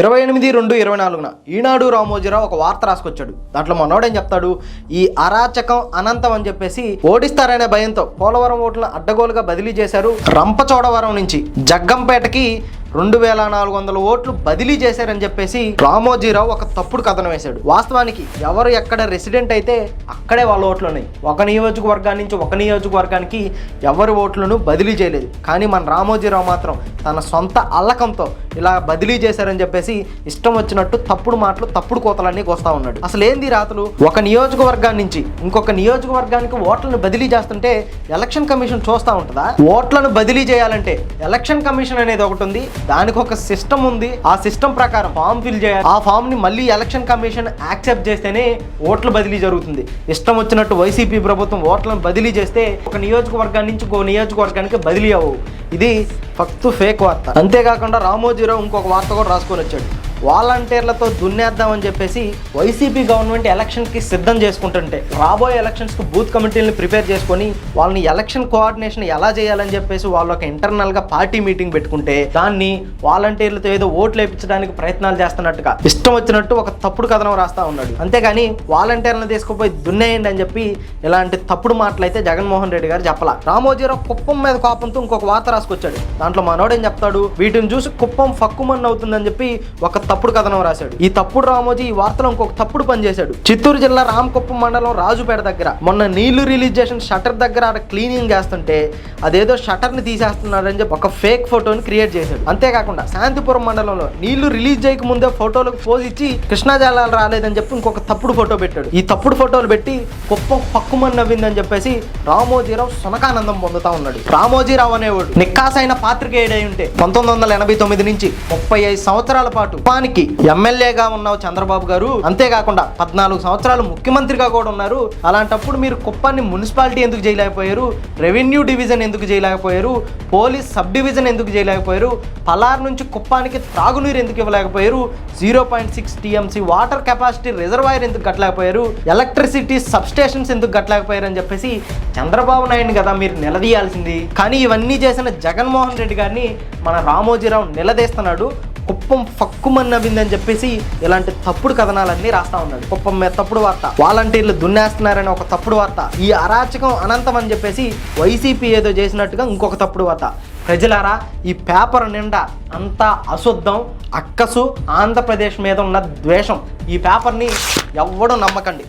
ఇరవై ఎనిమిది రెండు ఇరవై నాలుగున ఈనాడు రామోజీరావు ఒక వార్త రాసుకొచ్చాడు. దాంట్లో మనోడేం చెప్తాడు? ఈ అరాచకం అనంతం అని చెప్పేసి ఓడిస్తారనే భయంతో పోలవరం ఓట్లను అడ్డగోలుగా బదిలీ చేశారు రంపచోడవరం నుంచి జగ్గంపేటకి రెండు వేల నాలుగు వందల ఓట్లు బదిలీ చేశారని చెప్పేసి రామోజీరావు ఒక తప్పుడు కథనం వేశాడు. వాస్తవానికి ఎవరు ఎక్కడ రెసిడెంట్ అయితే అక్కడే వాళ్ళ ఓట్లు ఉన్నాయి. ఒక నియోజకవర్గాన్ని నుంచి ఒక నియోజకవర్గానికి ఎవరి ఓట్లను బదిలీ చేయలేదు. కానీ మన రామోజీరావు మాత్రం తన సొంత అల్లకంతో ఇలా బదిలీ చేశారని చెప్పేసి ఇష్టం వచ్చినట్టు తప్పుడు మాటలు తప్పుడు కోతలన్నీ కోస్తా ఉన్నాడు. అసలు ఏంది రాతలు ఒక నియోజకవర్గాన్ని నుంచి ఇంకొక నియోజకవర్గానికి ఓట్లను బదిలీ చేస్తుంటే ఎలక్షన్ కమిషన్ చూస్తూ ఉంటుందా? ఓట్లను బదిలీ చేయాలంటే ఎలక్షన్ కమిషన్ అనేది ఒకటి ఉంది. దానికి ఒక సిస్టమ్ ఉంది. ఆ సిస్టమ్ ప్రకారం ఫామ్ ఫిల్ చేయాలి. ఆ ఫామ్ని మళ్ళీ ఎలక్షన్ కమిషన్ యాక్సెప్ట్ చేస్తేనే ఓట్ల బదిలీ జరుగుతుంది. ఇష్టం వచ్చినట్టు వైసీపీ ప్రభుత్వం ఓట్లను బదిలీ చేస్తే ఒక నియోజకవర్గాన్ని నుంచి ఇంకో నియోజకవర్గానికి బదిలీ అవ్వవు. ఇది ఫక్తు ఫేక్ వార్త. అంతేకాకుండా రామోజీరావు ఇంకొక వార్త కూడా రాసుకొని వచ్చాడు. వాలంటీర్లతో దున్నేద్దామని చెప్పేసి వైసీపీ గవర్నమెంట్ ఎలక్షన్కి సిద్ధం చేసుకుంటుంటే రాబోయే ఎలక్షన్స్కి బూత్ కమిటీలను ప్రిపేర్ చేసుకొని వాళ్ళని ఎలక్షన్ కోఆర్డినేషన్ ఎలా చేయాలని చెప్పేసి వాళ్ళు ఒక ఇంటర్నల్గా పార్టీ మీటింగ్ పెట్టుకుంటే దాన్ని వాలంటీర్లతో ఏదో ఓట్లు వేయించడానికి ప్రయత్నాలు చేస్తున్నట్టుగా ఇష్టం వచ్చినట్టు ఒక తప్పుడు కథనం రాస్తా ఉన్నాడు. అంతేగాని వాలంటీర్లను తీసుకుపోయి దున్నేయండి అని చెప్పి ఇలాంటి తప్పుడు మాటలు అయితే జగన్మోహన్ రెడ్డి గారు చెప్పాల. రామోజీరావు కుప్పం మీద కోపంతో ఇంకొక వార్త రాసుకొచ్చాడు. దాంట్లో మనోడేం చెప్తాడు? వీటిని చూసి కుప్పం ఫక్కుమన్ అవుతుందని చెప్పి ఒక తప్పుడు కథనం రాశాడు. ఈ తప్పుడు రామోజీ ఈ వార్తలో ఇంకొక తప్పుడు పని చేశాడు. చిత్తూరు జిల్లా రామకుప్పం మండలం రాజుపేట దగ్గర మొన్న నీళ్ళు రిలీజ్ చేసిన షటర్ దగ్గర ఆడ క్లీనింగ్ చేస్తుంటే అదేదో షటర్ని తీసేస్తున్నాడని చెప్పి ఒక ఫేక్ ఫోటోని క్రియేట్ చేశాడు. అంతేకాకుండా శాంతిపురం మండలంలో నీళ్ళు రిలీజ్ చేయక ముందే ఫోటోలకు పోజ్ ఇచ్చి కృష్ణా జలాలు రాలేదని చెప్పి ఇంకొక తప్పుడు ఫోటో పెట్టాడు. ఈ తప్పుడు ఫోటోలు పెట్టి కుప్పం పక్కుమని నవ్విందని చెప్పేసి రామోజీరావు సునకానందం పొందుతా ఉన్నాడు. రామోజీరావు అనేవాడు నిక్కాసైన పాత్రికేయుడై ఉంటే పంతొమ్మిది వందల ఎనభై తొమ్మిది నుంచి ముప్పై ఐదు సంవత్సరాల పాటు కుప్పానికి ఎమ్మెల్యేగా ఉన్నావు చంద్రబాబు గారు. అంతేకాకుండా పద్నాలుగు సంవత్సరాలు ముఖ్యమంత్రిగా కూడా ఉన్నారు. అలాంటప్పుడు మీరు కుప్పాన్ని మున్సిపాలిటీ ఎందుకు చేయలేకపోయారు రెవెన్యూ డివిజన్ ఎందుకు చేయలేకపోయారు పోలీస్ సబ్ డివిజన్ ఎందుకు చేయలేకపోయారు పలార్ నుంచి కుప్పానికి త్రాగునీరు ఎందుకు ఇవ్వలేకపోయారు? Zero point six TMC water capacity reservoir ఎందుకు కట్టలేకపోయారు? ఎలక్ట్రిసిటీ సబ్ స్టేషన్స్ ఎందుకు కట్టలేకపోయారు అని చెప్పేసి చంద్రబాబు నాయుడు కదా మీరు నిలదీయాల్సింది. కానీ ఇవన్నీ చేసిన జగన్మోహన్ రెడ్డి గారిని మన రామోజీరావు నిలదీస్తున్నాడు. కుప్పం ఫక్కుమన్నబిందని చెప్పేసి ఇలాంటి తప్పుడు కథనాలన్నీ రాస్తా ఉన్నాడు. కుప్పం మీద తప్పుడు వార్త. వాలంటీర్లు దున్నేస్తున్నారని ఒక తప్పుడు వార్త. ఈ అరాచకం అనంతం అని చెప్పేసి వైసీపీ ఏదో చేసినట్టుగా ఇంకొక తప్పుడు వార్త. ప్రజలారా ఈ పేపర్ నిండా అంతా అశుద్ధం అక్కసు ఆంధ్రప్రదేశ్ మీద ఉన్న ద్వేషం. ఈ పేపర్ని ఎవ్వడూ నమ్మకండి.